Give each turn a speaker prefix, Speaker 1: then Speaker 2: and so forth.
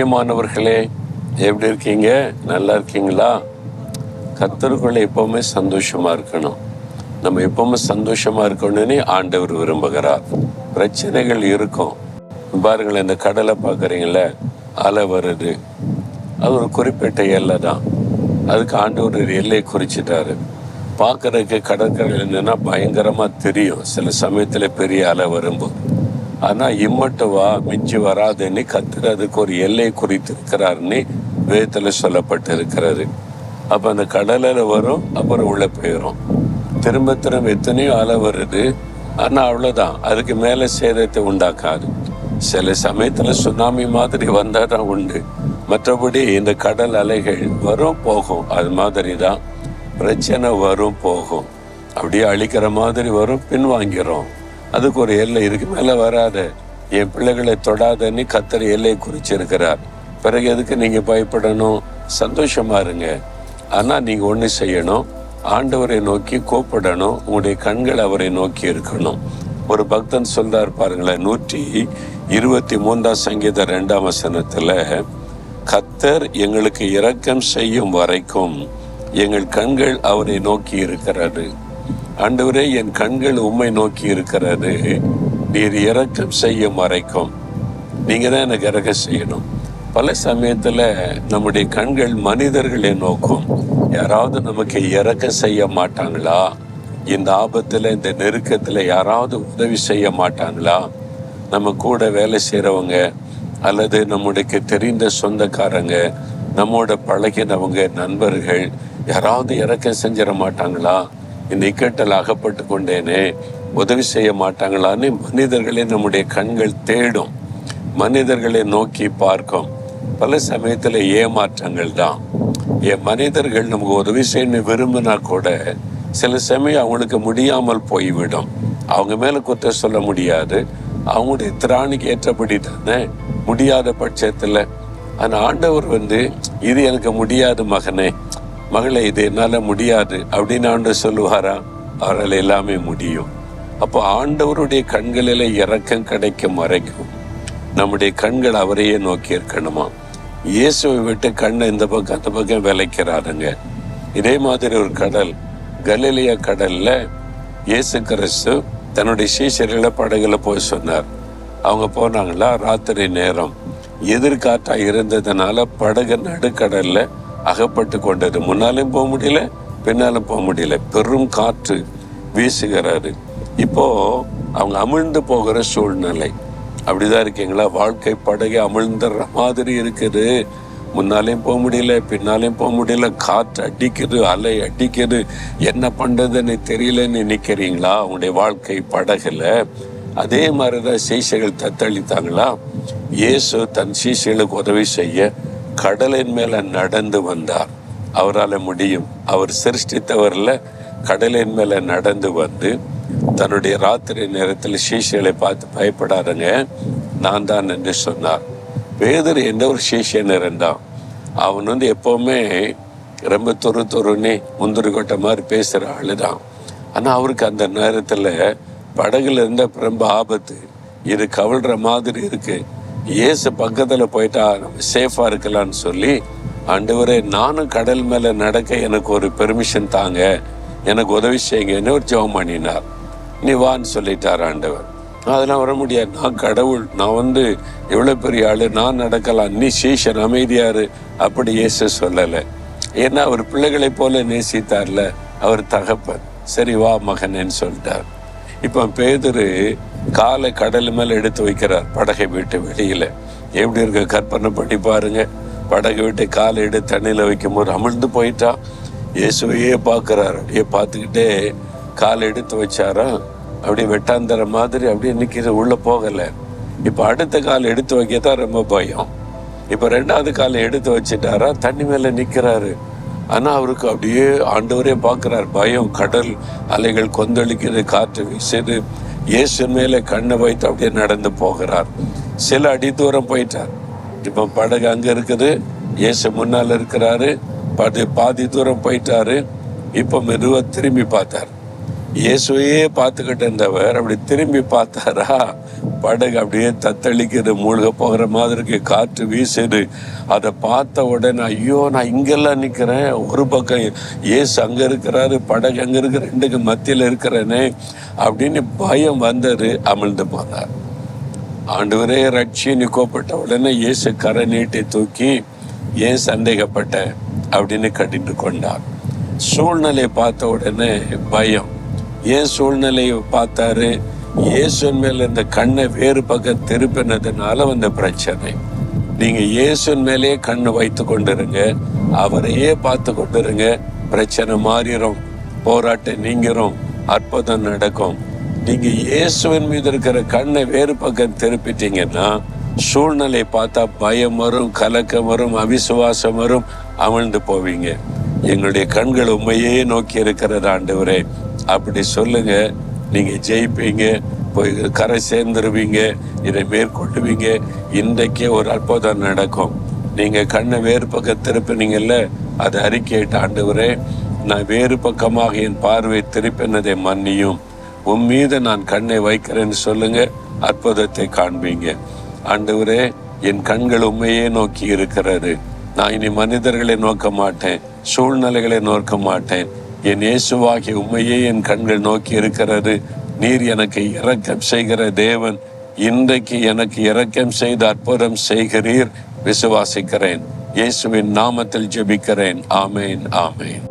Speaker 1: பிரியமானவர்களே எப்படி இருக்கீங்க? நல்லா இருக்கீங்களா? கத்தருக்குள்ளே எப்பவுமே சந்தோஷமாக இருக்கணும். நம்ம எப்பவுமே சந்தோஷமாக இருக்கணும்னு ஆண்டவர் விரும்புகிறார். பிரச்சனைகள் இருக்கும். பாருங்களேன் இந்த கடலை பார்க்குறீங்களே அலை வருது. அது ஒரு குறிப்பிட்ட எல்லை தான். அதுக்கு ஆண்டவர் எல்லையை குறிச்சிட்டாரு. பார்க்குறதுக்கு கடற்கரை என்னன்னா பயங்கரமாக தெரியும். சில சமயத்தில் பெரிய அலை வரும்போது. ஆனா இம்மட்டுவா மிஞ்சி வராதுன்னு கத்துற அதுக்கு ஒரு எல்லை குறித்து இருக்கிறாருன்னு வேதத்துல சொல்லப்பட்டு இருக்கிறாரு அப்ப அந்த கடலில் வரும் அப்புறம் உள்ள போயிடும் திரும்ப திரும்ப எத்தனையோ அலை வருது. ஆனா அவ்வளவுதான். அதுக்கு மேல சேதத்தை உண்டாக்காது. சில சமயத்துல சுனாமி மாதிரி வந்தாதான் உண்டு. மற்றபடி இந்த கடல் அலைகள் வரும் போகும். அது மாதிரி தான் பிரச்சனை வரும் போகும். அப்படியே அழிக்கிற மாதிரி வரும் பின்வாங்கிறோம் அதுக்கு ஒரு எல்லை இருக்கு. மேலே வராத என் பிள்ளைகளை தொடாதன்னு கத்தர் எல்லை குறிச்சிருக்கிறார். பிறகு எதுக்கு நீங்கள் பயப்படணும்? சந்தோஷமா இருங்க. ஆனால் நீங்கள் ஒன்று செய்யணும். ஆண்டவரை நோக்கி கூப்பிடணும். உங்களுடைய கண்கள் அவரை நோக்கி இருக்கணும். ஒரு பக்தன் சொல்றார் பாருங்களேன் நூற்றி இருபத்தி மூன்றாம் சங்கீத ரெண்டாம் வசனத்தில் கத்தர் எங்களுக்கு இரக்கம் செய்யும் வரைக்கும் எங்கள் கண்கள் அவரை நோக்கி இருக்கிறது. ஆண்டவரே என் கண்கள் உம்மை நோக்கி இருக்கிறது. நீர் இறக்கம் செய்யும் வரைக்கும் நீங்கள் தான் எனக்கு இறக்க செய்யணும். பல சமயத்தில் நம்முடைய கண்கள் மனிதர்களை நோக்கும். யாராவது நமக்கு இறக்க செய்ய மாட்டாங்களா? இந்த ஆபத்தில் இந்த நெருக்கத்தில் யாராவது உதவி செய்ய மாட்டாங்களா? நம்ம கூட வேலை செய்கிறவங்க அல்லது நம்முடைய தெரிந்த சொந்தக்காரங்க நம்மோட பழகினவங்க நண்பர்கள் யாராவது இறக்கம் செஞ்சிட மாட்டாங்களா? இந்த இக்கட்டில் அகப்பட்டு கொண்டேனே உதவி செய்ய மாட்டாங்களான்னு மனிதர்களை நம்முடைய கண்கள் தேடும். மனிதர்களை நோக்கி பார்க்கும். பல சமயத்தில் ஏமாற்றங்கள் தான். என் மனிதர்கள் நமக்கு உதவி செய்யணும் விரும்பினா கூட சில சமயம் அவங்களுக்கு முடியாமல் போய்விடும். அவங்க மேலே குற்றம் சொல்ல முடியாது. அவங்களுடைய திராணிக்கு ஏற்றபடி தானே முடியாத பட்சத்தில். அந்த ஆண்டவர் வந்து இது எனக்கு முடியாது மகனே மகளே இது என்னால் முடியாது அப்படின்னு ஆண்டவர் சொல்லுவாரா? அவரால் எல்லாமே முடியும். அப்போ ஆண்டவருடைய கண்களில் இறக்கம் கிடைக்கும் வரைக்கும் நம்முடைய கண்கள் அவரையே நோக்கி இருக்கணுமா? இயேசுவை விட்டு கண்ணை இந்த பக்கம் அந்த பக்கம் விளைக்கிறாருங்க. இதே மாதிரி ஒரு கடல் கலிலியா கடல்ல இயேசு கிறிஸ்து தன்னுடைய சீசர்களை படகுல போய் சொன்னார். அவங்க போனாங்களா? ராத்திரி நேரம். எதிர்காற்றா இருந்ததுனால படகு நடுக்கடல்ல அகப்பட்டு கொண்டது. முன்னாலும் போக முடியல பின்னாலும் போக முடியல. பெரும் காற்று வீசுகிறாரு. இப்போ அவங்க அமிழ்ந்து போகிற சூழ்நிலை. அப்படிதான் இருக்கீங்களா? வாழ்க்கை படகு அமிழ்ந்துற மாதிரி இருக்குது. முன்னாலையும் போக முடியல பின்னாலையும் போக முடியல. காற்று அடிக்குது அலை அடிக்குது. என்ன பண்ணுறதுன்னு தெரியலன்னு நினைக்கிறீங்களா? உங்களுடைய வாழ்க்கை படகுல. அதே மாதிரி தான் சீசைகள் தத்தளித்தாங்களா? இயேசு தன் சீசைகளுக்கு உதவி செய்ய கடலின் மேல நடந்து வந்தார். அவரால் முடியும். அவர் சிருஷ்டித்தவரில் கடலின் மேல நடந்து வந்து தன்னுடைய ராத்திரி நேரத்தில் சீஷைகளை பார்த்து பயப்படாதங்க நான் தான் என்று சொன்னார். வேதர் எந்த ஒரு சீஷன் இருந்தான்? அவன் வந்து எப்போவுமே ரொம்ப தொறு தொருன்னு முந்திரி கொட்ட மாதிரி ஆளு தான் ஆனால் அவருக்கு அந்த நேரத்தில் படகுல இருந்த ரொம்ப ஆபத்து இது கவிழ்ற மாதிரி இருக்குது இயேசு பக்கத்தில் போயிட்டா நம்ம சேஃபாக இருக்கலாம்னு சொல்லி ஆண்டவரே நானும் கடல் மேலே நடக்க எனக்கு ஒரு பெர்மிஷன் தாங்க. எனக்கு உதவி செய்யுங்கன்னு ஒரு ஜெபம் பண்ணினார். நீ வான்னு சொல்லிட்டார் ஆண்டவர். அதெல்லாம் வர முடியாது. நான் கடவுள். நான் வந்து எவ்வளோ பெரிய ஆளு. நான் நடக்கலாம். நீ சீஷன் அமைதியாரு அப்படி இயேசு சொல்லலை. ஏன்னா அவர் பிள்ளைகளை போல நேசித்தார்ல. அவர் தகப்பன். சரி வா மகனேன்னு சொல்லிட்டார். இப்போ பேதரு காலை கடல் மேல எடுத்து வைக்கிறார். படகை விட்டு வெளியில. எப்படி இருக்க? கற்பனை பண்ணி பாருங்க. படகை விட்டு காலை எடுத்து தண்ணியில வைக்கும் போது அமிழ்ந்து போயிட்டா. இயேசுவையே பார்க்கறாரு. அப்படியே பார்த்துக்கிட்டே காலை எடுத்து வச்சாரா? அப்படியே வெட்டாந்தர மாதிரி அப்படியே நிற்கிற உள்ள போகல. இப்போ அடுத்த கால் எடுத்து வைக்கத்தான் ரொம்ப பயம். இப்ப ரெண்டாவது காலை எடுத்து வச்சிட்டாரா? தண்ணி மேல நிக்கிறாரு. ஆனா அவருக்கு அப்படியே ஆண்டவரே பார்க்குறார். பயம் கடல் அலைகள் கொந்தளிக்குது காற்று வீசுது. இயேசு மேலே கண்ணை வைத்து அப்படியே நடந்து போகிறார். சில அடி தூரம் போயிட்டார். இப்போ படகு அங்கே இருக்குது. இயேசு முன்னால் இருக்கிறாரு. பாதி பாதி தூரம் போயிட்டாரு. இப்போ மெதுவாக திரும்பி பார்த்தார். இயேசுவையே பார்த்துக்கிட்டு இருந்தவர் அப்படி திரும்பி பார்த்தாரா? படகு அப்படியே தத்தளிக்கிறது மூழ்க போகிற மாதிரி இருக்கு காற்று வீசுது. அதை பார்த்த உடனே ஐயோ நான் இங்கெல்லாம் நிற்கிறேன் ஒரு பக்கம் இயேசு அங்கே இருக்கிறாரு படகு அங்கே இருக்கிற ரெண்டுக்கு மத்தியில் இருக்கிறேனே அப்படின்னு பயம் வந்தார் அமிழ்ந்து போனார். ஆண்டவரே ரட்சின்னு கோப்பட்ட உடனே இயேசு கரை நீட்டை தூக்கி ஏன் சந்தேகப்பட்ட? அப்படின்னு கட்டிட்டு கொண்டார். சூழ்நிலை பார்த்த உடனே பயம். ஏன் சூழ்நிலையை பார்த்தாரு? இயேசுன் மேல இந்த கண்ணை வேறு பக்கம் திருப்பினதுனால வந்த பிரச்சனை. நீங்க இயேசுன் மேலேயே கண்ணு வைத்து கொண்டிருங்க. அவரையே பார்த்து கொண்டிருங்க. பிரச்சனை மாறிடும் போராட்டம் நீங்கிரும். அற்புதம் நடக்கும். நீங்க இயேசுவின் மீது இருக்கிற கண்ணை வேறு பக்கம் திருப்பிட்டீங்கன்னா சூழ்நிலை பார்த்தா பயம் வரும் கலக்கம் வரும் அவிசுவாசம் வரும் அமிழ்ந்து போவீங்க. எங்களுடைய கண்கள் உண்மையே நோக்கி இருக்கிறது ஆண்டவரே. அப்படி சொல்லுங்க. நீங்க ஜெயிப்பீங்க போய் கரை சேர்ந்துருவீங்க இதை மேற்கொள்ளுவீங்க. இன்றைக்கே ஒரு அற்புதம் நடக்கும். நீங்க கண்ணை வேறு பக்கம் திருப்பினீங்கல்ல அதை அறிக்கையிட்டு ஆண்டவரே நான் வேறு பக்கமாக என் பார்வை திருப்பினதை மன்னியும். உன் மீது நான் கண்ணை வைக்கிறேன்னு சொல்லுங்க அற்புதத்தை காண்பீங்க. ஆண்டவரே என் கண்கள் உண்மையே நோக்கி இருக்கிறது. நான் இனி மனிதர்களை நோக்க மாட்டேன் சூழ்நிலைகளை நோக்க மாட்டேன். என் இயேசுவாகிய உண்மையே என் கண்கள் நோக்கி இருக்கிறது. நீர் எனக்கு இரக்கம் செய்கிற தேவன். இன்றைக்கு எனக்கு இரக்கம் செய்து அற்புதம் செய்கிறீர். விசுவாசிக்கிறேன். இயேசுவின் நாமத்தில் ஜெபிக்கிறேன். ஆமேன் ஆமேன்.